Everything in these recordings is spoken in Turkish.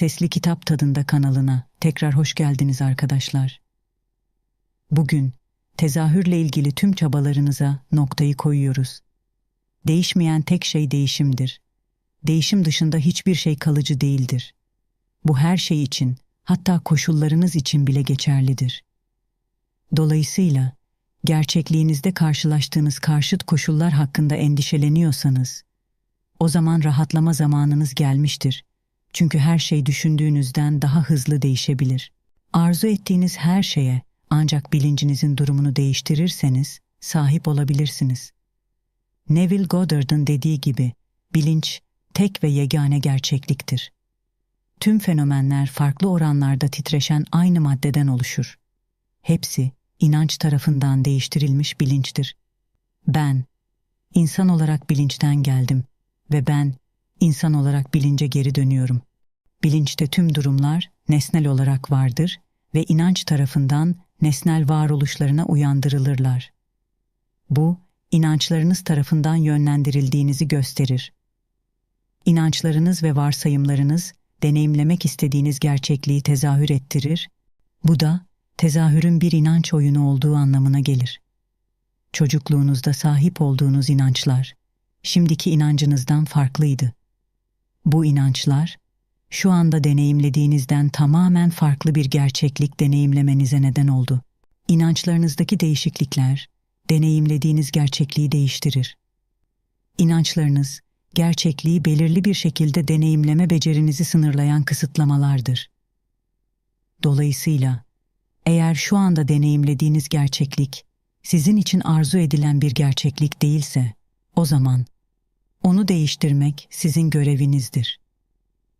Sesli Kitap Tadında kanalına tekrar hoş geldiniz arkadaşlar. Bugün tezahürle ilgili tüm çabalarınıza noktayı koyuyoruz. Değişmeyen tek şey değişimdir. Değişim dışında hiçbir şey kalıcı değildir. Bu her şey için, hatta koşullarınız için bile geçerlidir. Dolayısıyla gerçekliğinizde karşılaştığınız karşıt koşullar hakkında endişeleniyorsanız, o zaman rahatlama zamanınız gelmiştir. Çünkü her şey düşündüğünüzden daha hızlı değişebilir. Arzu ettiğiniz her şeye ancak bilincinizin durumunu değiştirirseniz sahip olabilirsiniz. Neville Goddard'ın dediği gibi bilinç tek ve yegane gerçekliktir. Tüm fenomenler farklı oranlarda titreşen aynı maddeden oluşur. Hepsi inanç tarafından değiştirilmiş bilinçtir. Ben, insan olarak bilinçten geldim ve ben, insan olarak bilince geri dönüyorum. Bilinçte tüm durumlar nesnel olarak vardır ve inanç tarafından nesnel varoluşlarına uyandırılırlar. Bu, inançlarınız tarafından yönlendirildiğinizi gösterir. İnançlarınız ve varsayımlarınız deneyimlemek istediğiniz gerçekliği tezahür ettirir. Bu da tezahürün bir inanç oyunu olduğu anlamına gelir. Çocukluğunuzda sahip olduğunuz inançlar şimdiki inancınızdan farklıydı. Bu inançlar şu anda deneyimlediğinizden tamamen farklı bir gerçeklik deneyimlemenize neden oldu. İnançlarınızdaki değişiklikler deneyimlediğiniz gerçekliği değiştirir. İnançlarınız gerçekliği belirli bir şekilde deneyimleme becerinizi sınırlayan kısıtlamalardır. Dolayısıyla eğer şu anda deneyimlediğiniz gerçeklik sizin için arzu edilen bir gerçeklik değilse, o zaman onu değiştirmek sizin görevinizdir.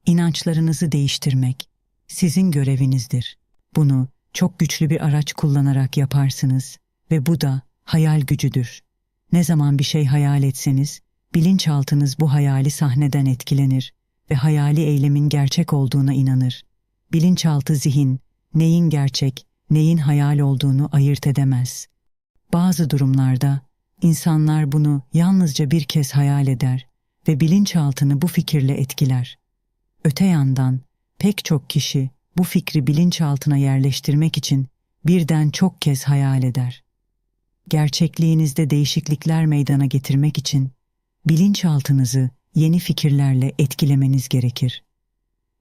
İnançlarınızı değiştirmek sizin görevinizdir. Bunu çok güçlü bir araç kullanarak yaparsınız ve bu da hayal gücüdür. Ne zaman bir şey hayal etseniz, bilinçaltınız bu hayali sahneden etkilenir ve hayali eylemin gerçek olduğuna inanır. Bilinçaltı zihin, neyin gerçek, neyin hayal olduğunu ayırt edemez. Bazı durumlarda insanlar bunu yalnızca bir kez hayal eder ve bilinçaltını bu fikirle etkiler. Öte yandan pek çok kişi bu fikri bilinçaltına yerleştirmek için birden çok kez hayal eder. Gerçekliğinizde değişiklikler meydana getirmek için bilinçaltınızı yeni fikirlerle etkilemeniz gerekir.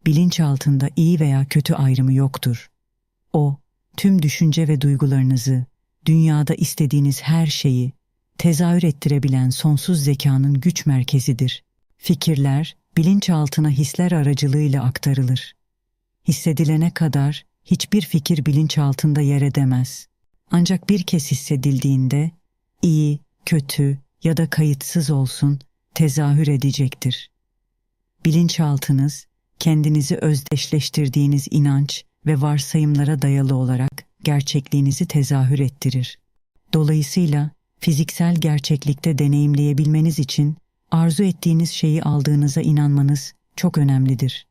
Bilinçaltında iyi veya kötü ayrımı yoktur. O, tüm düşünce ve duygularınızı, dünyada istediğiniz her şeyi tezahür ettirebilen sonsuz zekanın güç merkezidir. Fikirler, bilinçaltına hisler aracılığıyla aktarılır. Hissedilene kadar hiçbir fikir bilinçaltında yer edemez. Ancak bir kez hissedildiğinde iyi, kötü ya da kayıtsız olsun tezahür edecektir. Bilinçaltınız kendinizi özdeşleştirdiğiniz inanç ve varsayımlara dayalı olarak gerçekliğinizi tezahür ettirir. Dolayısıyla fiziksel gerçeklikte deneyimleyebilmeniz için arzu ettiğiniz şeyi aldığınıza inanmanız çok önemlidir.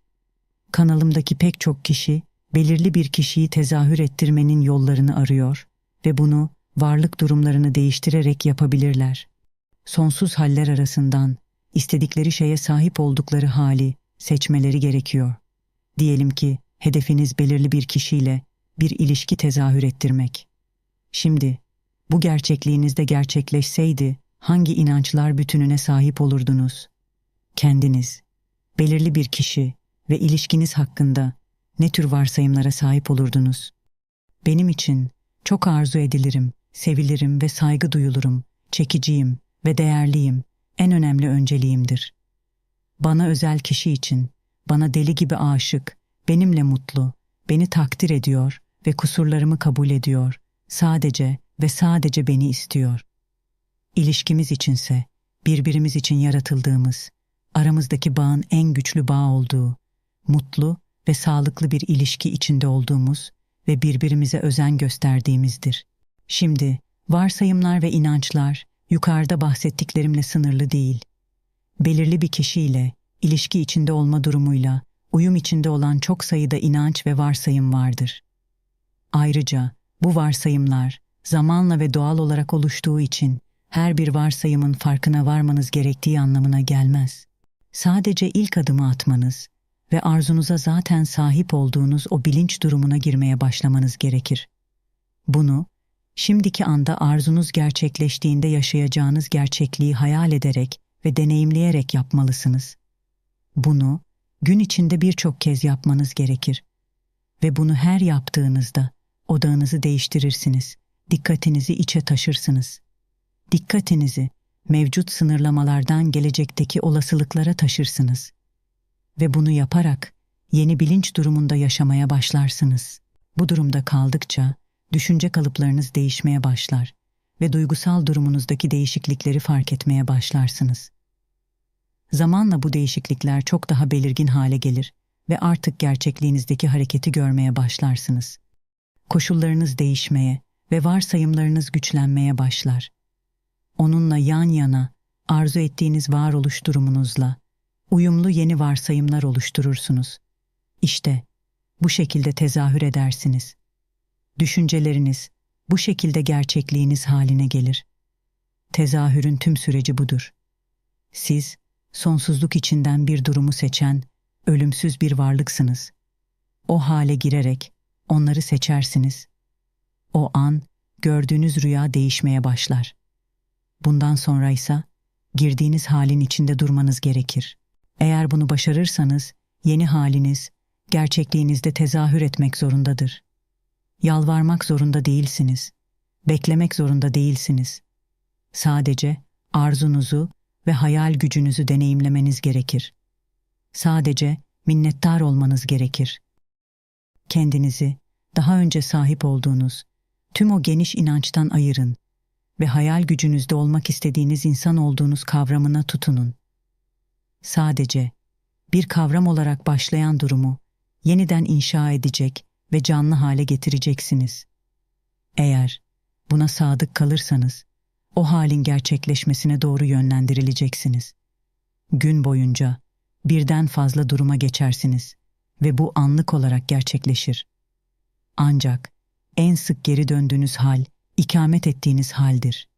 Kanalımdaki pek çok kişi belirli bir kişiyi tezahür ettirmenin yollarını arıyor ve bunu varlık durumlarını değiştirerek yapabilirler. Sonsuz haller arasından istedikleri şeye sahip oldukları hali seçmeleri gerekiyor. Diyelim ki hedefiniz belirli bir kişiyle bir ilişki tezahür ettirmek. Şimdi bu gerçekliğinizde gerçekleşseydi hangi inançlar bütününe sahip olurdunuz? Kendiniz, belirli bir kişi ve ilişkiniz hakkında ne tür varsayımlara sahip olurdunuz? Benim için çok arzu edilirim, sevilirim ve saygı duyulurum, çekiciyim ve değerliyim, en önemli önceliğimdir. Bana özel kişi için, bana deli gibi aşık, benimle mutlu, beni takdir ediyor ve kusurlarımı kabul ediyor, sadece ve sadece beni istiyor. İlişkimiz içinse birbirimiz için yaratıldığımız, aramızdaki bağın en güçlü bağ olduğu, mutlu ve sağlıklı bir ilişki içinde olduğumuz ve birbirimize özen gösterdiğimizdir. Şimdi varsayımlar ve inançlar yukarıda bahsettiklerimle sınırlı değil. Belirli bir kişiyle, ilişki içinde olma durumuyla, uyum içinde olan çok sayıda inanç ve varsayım vardır. Ayrıca bu varsayımlar zamanla ve doğal olarak oluştuğu için her bir varsayımın farkına varmanız gerektiği anlamına gelmez. Sadece ilk adımı atmanız ve arzunuza zaten sahip olduğunuz o bilinç durumuna girmeye başlamanız gerekir. Bunu, şimdiki anda arzunuz gerçekleştiğinde yaşayacağınız gerçekliği hayal ederek ve deneyimleyerek yapmalısınız. Bunu, gün içinde birçok kez yapmanız gerekir. Ve bunu her yaptığınızda odağınızı değiştirirsiniz, dikkatinizi içe taşırsınız. Dikkatinizi mevcut sınırlamalardan gelecekteki olasılıklara taşırsınız. Ve bunu yaparak yeni bilinç durumunda yaşamaya başlarsınız. Bu durumda kaldıkça düşünce kalıplarınız değişmeye başlar ve duygusal durumunuzdaki değişiklikleri fark etmeye başlarsınız. Zamanla bu değişiklikler çok daha belirgin hale gelir ve artık gerçekliğinizdeki hareketi görmeye başlarsınız. Koşullarınız değişmeye ve varsayımlarınız güçlenmeye başlar. Onunla yan yana arzu ettiğiniz varoluş durumunuzla uyumlu yeni varsayımlar oluşturursunuz. İşte bu şekilde tezahür edersiniz. Düşünceleriniz bu şekilde gerçekliğiniz haline gelir. Tezahürün tüm süreci budur. Siz sonsuzluk içinden bir durumu seçen ölümsüz bir varlıksınız. O hale girerek onları seçersiniz. O an gördüğünüz rüya değişmeye başlar. Bundan sonra ise girdiğiniz halin içinde durmanız gerekir. Eğer bunu başarırsanız yeni haliniz gerçekliğinizde tezahür etmek zorundadır. Yalvarmak zorunda değilsiniz. Beklemek zorunda değilsiniz. Sadece arzunuzu ve hayal gücünüzü deneyimlemeniz gerekir. Sadece minnettar olmanız gerekir. Kendinizi daha önce sahip olduğunuz tüm o geniş inançtan ayırın ve hayal gücünüzde olmak istediğiniz insan olduğunuz kavramına tutunun. Sadece bir kavram olarak başlayan durumu yeniden inşa edecek ve canlı hale getireceksiniz. Eğer buna sadık kalırsanız o halin gerçekleşmesine doğru yönlendirileceksiniz. Gün boyunca birden fazla duruma geçersiniz ve bu anlık olarak gerçekleşir. Ancak en sık geri döndüğünüz hal ikamet ettiğiniz haldir.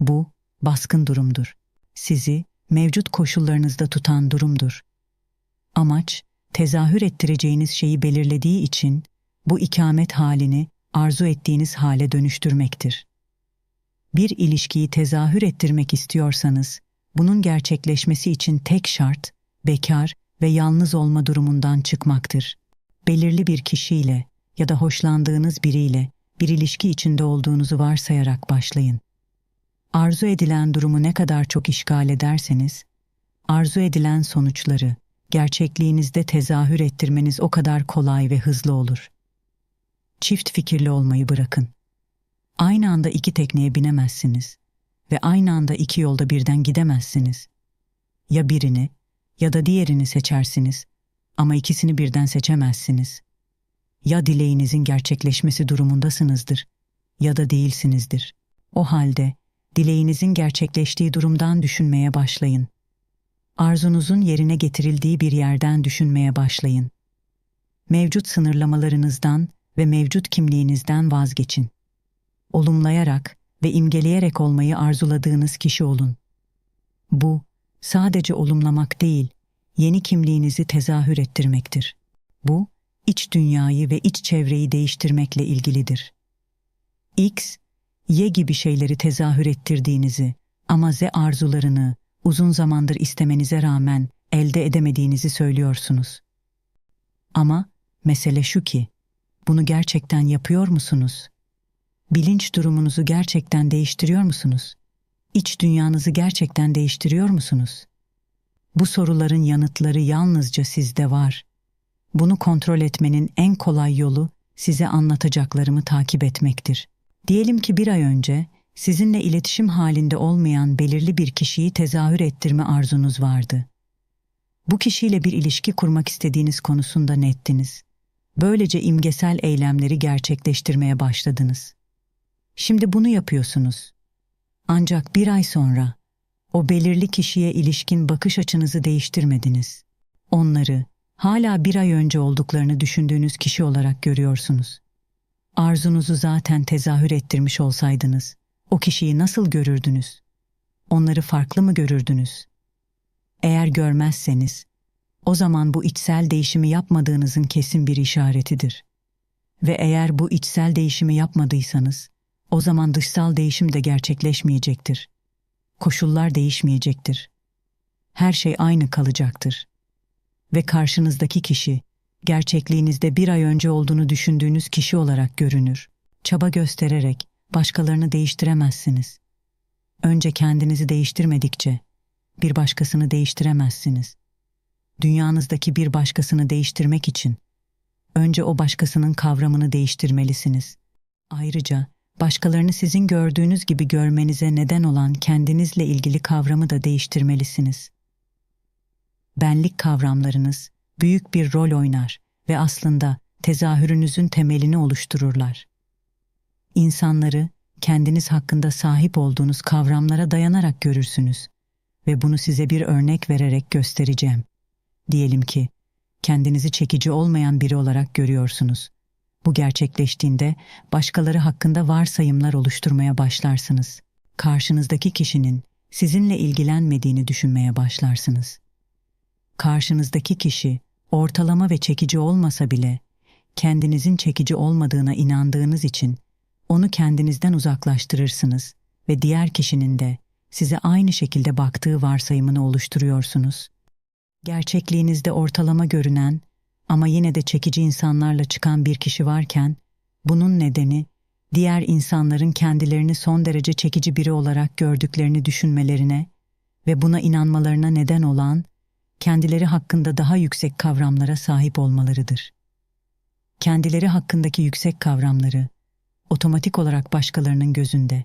Bu baskın durumdur. Sizi mevcut koşullarınızda tutan durumdur. Amaç tezahür ettireceğiniz şeyi belirlediği için bu ikamet halini arzu ettiğiniz hale dönüştürmektir. Bir ilişkiyi tezahür ettirmek istiyorsanız, bunun gerçekleşmesi için tek şart bekar ve yalnız olma durumundan çıkmaktır. Belirli bir kişiyle ya da hoşlandığınız biriyle bir ilişki içinde olduğunuzu varsayarak başlayın. Arzu edilen durumu ne kadar çok işgal ederseniz, arzu edilen sonuçları gerçekliğinizde tezahür ettirmeniz o kadar kolay ve hızlı olur. Çift fikirli olmayı bırakın. Aynı anda iki tekneye binemezsiniz ve aynı anda iki yolda birden gidemezsiniz. Ya birini ya da diğerini seçersiniz ama ikisini birden seçemezsiniz. Ya dileğinizin gerçekleşmesi durumundasınızdır ya da değilsinizdir. O halde dileğinizin gerçekleştiği durumdan düşünmeye başlayın. Arzunuzun yerine getirildiği bir yerden düşünmeye başlayın. Mevcut sınırlamalarınızdan ve mevcut kimliğinizden vazgeçin. Olumlayarak ve imgeleyerek olmayı arzuladığınız kişi olun. Bu, sadece olumlamak değil, yeni kimliğinizi tezahür ettirmektir. Bu, iç dünyayı ve iç çevreyi değiştirmekle ilgilidir. X, Y gibi şeyleri tezahür ettirdiğinizi ama Z arzularını uzun zamandır istemenize rağmen elde edemediğinizi söylüyorsunuz. Ama mesele şu ki, bunu gerçekten yapıyor musunuz? Bilinç durumunuzu gerçekten değiştiriyor musunuz? İç dünyanızı gerçekten değiştiriyor musunuz? Bu soruların yanıtları yalnızca sizde var. Bunu kontrol etmenin en kolay yolu size anlatacaklarımı takip etmektir. Diyelim ki bir ay önce sizinle iletişim halinde olmayan belirli bir kişiyi tezahür ettirme arzunuz vardı. Bu kişiyle bir ilişki kurmak istediğiniz konusunda nettiniz. Böylece imgesel eylemleri gerçekleştirmeye başladınız. Şimdi bunu yapıyorsunuz. Ancak bir ay sonra o belirli kişiye ilişkin bakış açınızı değiştirmediniz. Onları hala bir ay önce olduklarını düşündüğünüz kişi olarak görüyorsunuz. Arzunuzu zaten tezahür ettirmiş olsaydınız, o kişiyi nasıl görürdünüz? Onları farklı mı görürdünüz? Eğer görmezseniz, o zaman bu içsel değişimi yapmadığınızın kesin bir işaretidir. Ve eğer bu içsel değişimi yapmadıysanız, o zaman dışsal değişim de gerçekleşmeyecektir. Koşullar değişmeyecektir. Her şey aynı kalacaktır. Ve karşınızdaki kişi, gerçekliğinizde bir ay önce olduğunu düşündüğünüz kişi olarak görünür. Çaba göstererek başkalarını değiştiremezsiniz. Önce kendinizi değiştirmedikçe bir başkasını değiştiremezsiniz. Dünyanızdaki bir başkasını değiştirmek için önce o başkasının kavramını değiştirmelisiniz. Ayrıca başkalarını sizin gördüğünüz gibi görmenize neden olan kendinizle ilgili kavramı da değiştirmelisiniz. Benlik kavramlarınız büyük bir rol oynar ve aslında tezahürünüzün temelini oluştururlar. İnsanları kendiniz hakkında sahip olduğunuz kavramlara dayanarak görürsünüz ve bunu size bir örnek vererek göstereceğim. Diyelim ki kendinizi çekici olmayan biri olarak görüyorsunuz. Bu gerçekleştiğinde başkaları hakkında varsayımlar oluşturmaya başlarsınız. Karşınızdaki kişinin sizinle ilgilenmediğini düşünmeye başlarsınız. Karşınızdaki kişi ortalama ve çekici olmasa bile kendinizin çekici olmadığına inandığınız için onu kendinizden uzaklaştırırsınız ve diğer kişinin de size aynı şekilde baktığı varsayımını oluşturuyorsunuz. Gerçekliğinizde ortalama görünen ama yine de çekici insanlarla çıkan bir kişi varken, bunun nedeni diğer insanların kendilerini son derece çekici biri olarak gördüklerini düşünmelerine ve buna inanmalarına neden olan kendileri hakkında daha yüksek kavramlara sahip olmalarıdır. Kendileri hakkındaki yüksek kavramları otomatik olarak başkalarının gözünde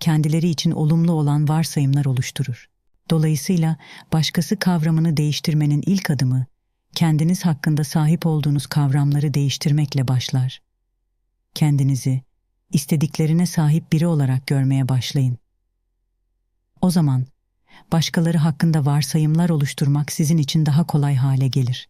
kendileri için olumlu olan varsayımlar oluşturur. Dolayısıyla başkası kavramını değiştirmenin ilk adımı kendiniz hakkında sahip olduğunuz kavramları değiştirmekle başlar. Kendinizi istediklerine sahip biri olarak görmeye başlayın. O zaman başkaları hakkında varsayımlar oluşturmak sizin için daha kolay hale gelir.